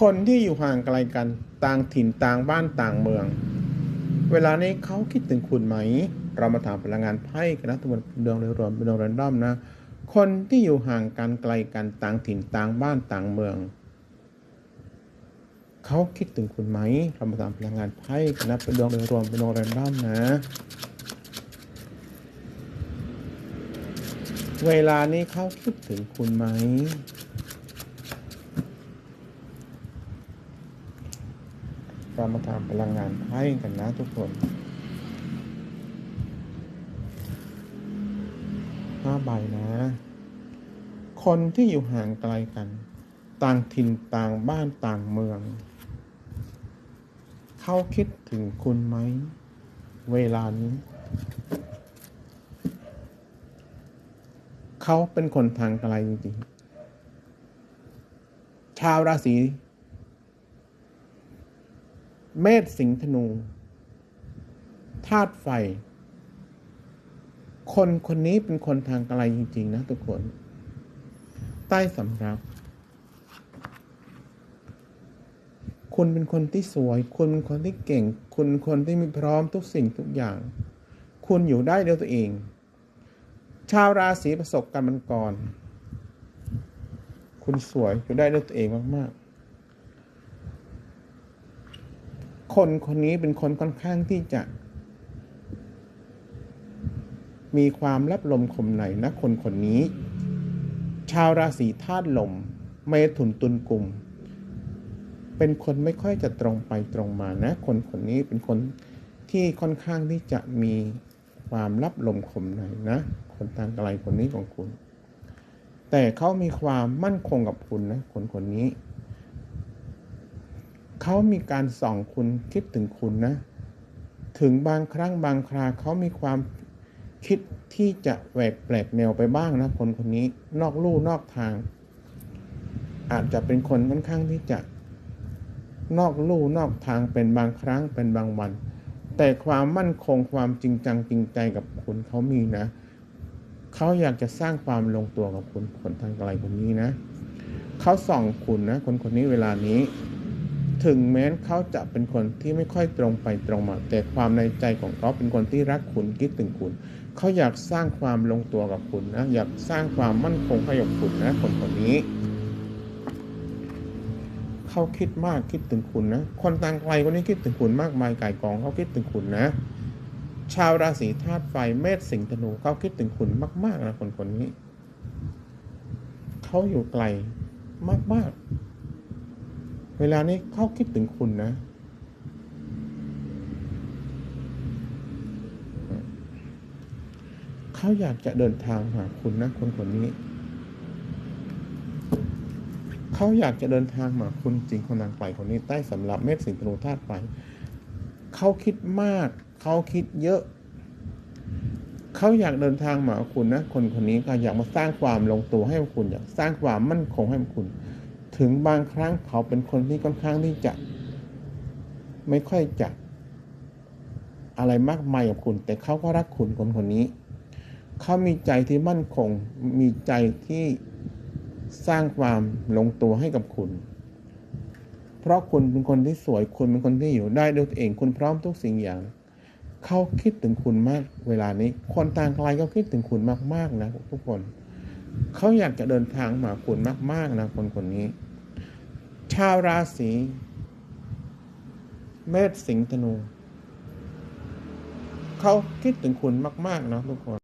คนที่อยู่ห่างไกลกันต่างถิ่นต่างบ้านต่างเมือง เวลานี้เขาคิดถึงคุณไหม เรามาถามพลังงานไพ่กันนะทุกคนเป็นดวงโดยรวมเป็นดวงแรนดอมนะ คนที่อยู่ห่างกันไกลกันต่างถิ่นต่างบ้านต่างเมืองเขาคิดถึงคุณไหมเรามาถามพลังงานไพ่กันนะเป็นดวงโดยรวมเป็นดวงแรนดอมนะ เวลานี้เขาคิดถึงคุณไหม เรามาทำพลังงานไพ่กันนะทุกคนห้าใบนะ คนที่อยู่ห่างไกลกัน ต่างถิ่นต่างบ้านต่างเมือง เขาคิดถึงคุณไหม เวลานี้ เขาเป็นคนทางไกลจริงๆชาวราศี เมษสิงห์ธนูธาตุไฟ คนคนนี้เป็นคนทางไกลจริง ๆ นะทุกคน ใต้สำรับ คุณเป็นคนที่สวย คุณเป็นคนที่เก่ง คุณคนที่มีพร้อมทุกสิ่งทุกอย่าง คุณอยู่ได้ด้วยตัวเอง ชาวราศีประสบการณ์มันก่อน คุณสวยอยู่ได้ด้วยตัวเองมาก ๆ คนคนนี้เป็นคนค่อนข้างที่จะ มีความรับลมคมในนะคนคนนี้ ชาวราศีธาตุลม เมถุนตุลกลุ่ม เป็นคนไม่ค่อยจะตรงไปตรงมานะ คนคนนี้เป็นคนที่ค่อนข้างที่จะมีความรับลมคมในนะ คนทางไกลคนนี้ของคุณ แต่เขามีความมั่นคงกับคุณนะ คนคนนี้ เขามีการส่องคุณคิดถึงคุณนะ ถึงบางครั้งบางคราเขามีความคิดที่จะแหวกแปลกแนวไปบ้างนะคนคนนี้นอกลู่นอกทาง อาจจะเป็นคนค่อนข้างที่จะ นอกลู่นอกทางเป็นบางครั้งเป็นบางวัน แต่ความมั่นคงความจริงจังจริงใจกับคุณเขามีนะเขาอยากจะสร้างความลงตัวกับคุณคนทางไกลคนนี้นะเขาส่องคุณนะคนคนนี้เวลานี้ ถึงแม้เขาจะเป็นคนที่ไม่ค่อยตรงไปตรงมา แต่ความในใจของเขาเป็นคนที่รักคุณคิดถึงคุณ เขาอยากสร้างความลงตัวกับคุณนะ อยากสร้างความมั่นคงให้กับคุณนะคนคนนี้ เขาคิดมากคิดถึงคุณนะ คนต่างไกลคนนี้คิดถึงคุณมากมายไก่กองเขาคิดถึงคุณนะ ชาวราศีธาตุไฟเมษสิงห์ธนูเขาคิดถึงคุณมาก ๆนะคนคนนี้ เขาอยู่ไกลมากๆ เวลานี้เขาคิดถึงคุณนะ เขาอยากจะเดินทางหาคุณนะคนคนนี้ เขาอยากจะเดินทางมาคุณจริงคนทางไกลคนนี้ใต้สำหรับเมษสิงห์ธนูธาตุไฟเขาคิดมาก เขาคิดเยอะ เขาอยากเดินทางมาหาคุณนะ คนคนนี้ก็อยากมาสร้างความลงตัวให้คุณอยากสร้างความมั่นคงให้คุณ ถึงบางครั้งเขาเป็นคนที่ค่อนข้างที่จะ ไม่ค่อยจะอะไรมากมายกับคุณ แต่เขาก็รักคุณคนคนนี้ เขามีใจที่มั่นคง มีใจที่สร้างความลงตัวให้กับคุณ เพราะคุณเป็นคนที่สวย คุณเป็นคนที่อยู่ได้ด้วยตัวเอง คุณพร้อมทุกสิ่งอย่าง เขาคิดถึงคุณมาก เวลานี้ คนต่างไกลก็คิดถึงคุณมากๆนะทุกคน เขาอยากจะเดินทางมาคุณมากๆนะคนคนนี้ ชาวราศีเมษสิงห์ธนู เขาคิดถึงคุณมาก ๆ นะทุกคน